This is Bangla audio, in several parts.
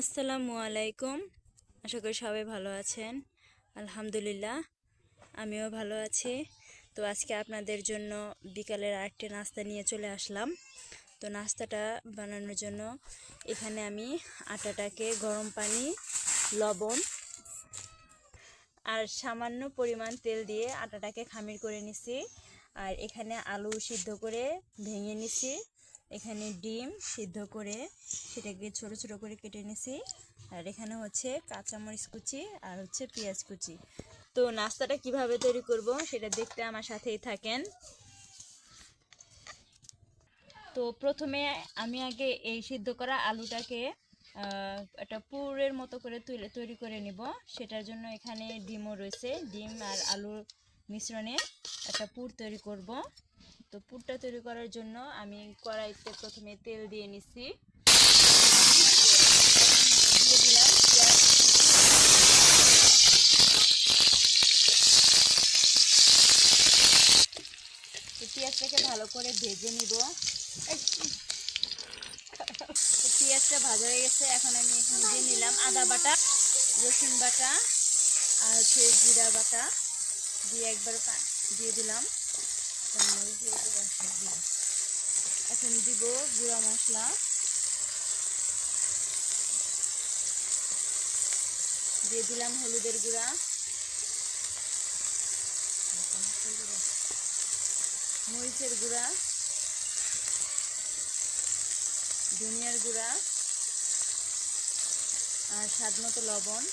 আসসালামু আলাইকুম। আশা করি সবাই ভালো আছেন। আলহামদুলিল্লাহ, আমিও ভালো আছি। তো আজকে আপনাদের জন্য বিকালের আরেকটি নাস্তা নিয়ে চলে আসলাম। তো নাস্তাটা বানানোর জন্য এখানে আমি আটাটাকে গরম পানি, লবণ আর সামান্য পরিমাণ তেল দিয়ে আটাটাকে খামির করে নিছি। আর এখানে আলু সিদ্ধ করে ভেঙে নিছি। এখানে ডিম সিদ্ধ করে সেটাকে ছোট ছোট করে কেটে নিছি। আর এখানে হচ্ছে কাঁচামরিচ কুচি আর হচ্ছে পেঁয়াজ কুচি। তো নাস্তাটা কীভাবে তৈরি করব সেটা দেখতে আমার সাথেই থাকেন। তো প্রথমে আমি আগে এই সিদ্ধ করা আলুটাকে একটা পুরের মতো করে তুলে তৈরি করে নিব। সেটার জন্য এখানে ডিমও রয়েছে। ডিম আর আলুর মিশ্রণে একটা পুর তৈরি করব। তো পুরটা তৈরি করার জন্য আমি কড়াইতে প্রথমে তেল দিয়ে নিছি। পেঁয়াজটাকে ভালো করে ভেজে নিব। পেঁয়াজটা ভাজা হয়ে গেছে, এখন আমি এখানে দিয়ে নিলাম আদা বাটা, রসুন বাটা আর হচ্ছে জিরা বাটা। দিয়ে একবার দিয়ে দিলাম। এখন দিব গুঁড়া মশলা। দিয়ে দিলাম হলুদের গুঁড়া। মরিচের গুঁড়া। ধনিয়ার গুঁড়া। আর স্বাদ মতো লবণ।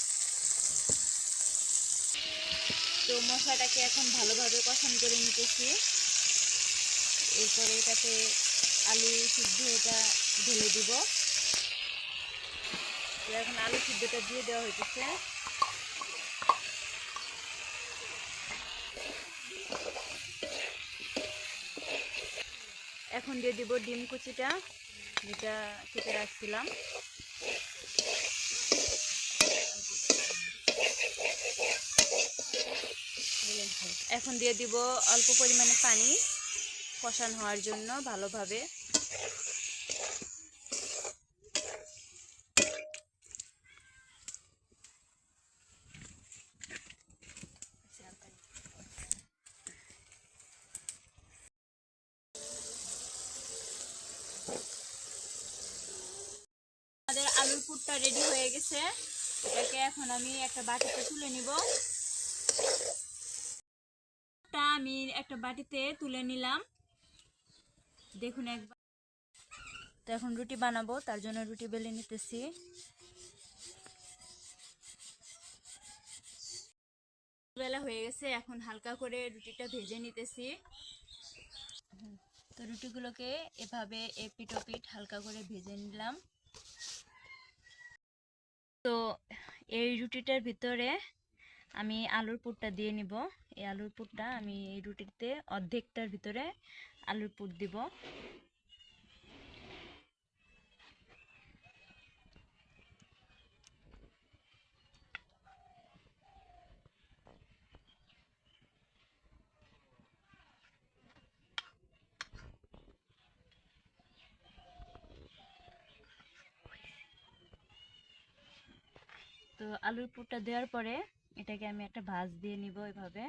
তো মশলাটাকে এখন ভালোভাবে কষান করে নিতেছি। এরপরে এটাতে আলু সিদ্ধ এটা ঢেলে দিব। এখন আলু সিদ্ধটা দিয়ে দেওয়া হইতেছে। এখন দিয়ে দিব ডিম কুচিটা, যেটা কেটে রাখছিলাম। এখন দিয়ে দিব অল্প পরিমাণে পানি। কষান হওয়ার জন্য ভালোভাবে। আমাদের আলুর পুরটা রেডি হয়ে গেছে। এটাকে এখন আমি একটা বাটিতে তুলে নিব। আমি একটা বাটিতে তুলে নিলাম। দেখুন একবার তো এখন রুটি বানাবো, তার জন্য রুটি বেলে নিতেছি। বেলা হয়ে গেছে, এখন হালকা করে রুটিটা ভেজে নিতেছি। তো রুটিগুলোকে এভাবে এপিট ওপিট হালকা করে ভেজে নিলাম। তো এই রুটিটার ভিতরে আমি আলুর পুরটা দিয়ে নিব। এই আলুর পুরটা আমি এই রুটিতে অর্ধেকটার ভিতরে আলুর পুর দিব। তো আলুর পুরটা দেওয়ার পরে এটাকে আমি একটা ভাজ দিয়ে নিব এভাবে।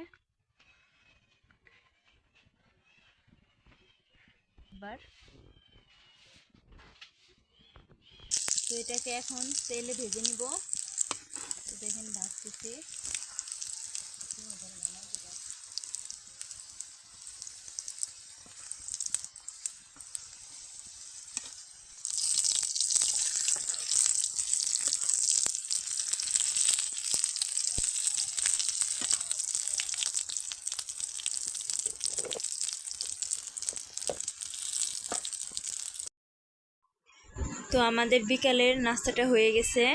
এবার তো এটাকে এখন তেলে ভেজে নিব। তো দেখেন ভাজতেছি। তো আমাদের বিকালের নাস্তাটা হয়ে গেছে।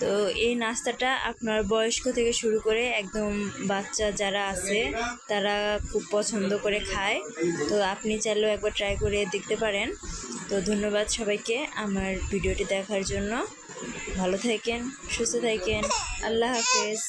তো এই নাস্তাটা আপনার বয়স্ক থেকে শুরু করে একদম বাচ্চা যারা আছে, তারা খুব পছন্দ করে খায়। তো আপনি চাইলেও একবার ট্রাই করে দেখতে পারেন। তো ধন্যবাদ সবাইকে আমার ভিডিওটি দেখার জন্য। ভালো থাকেন, সুস্থ থাকেন। আল্লাহ হাফেজ।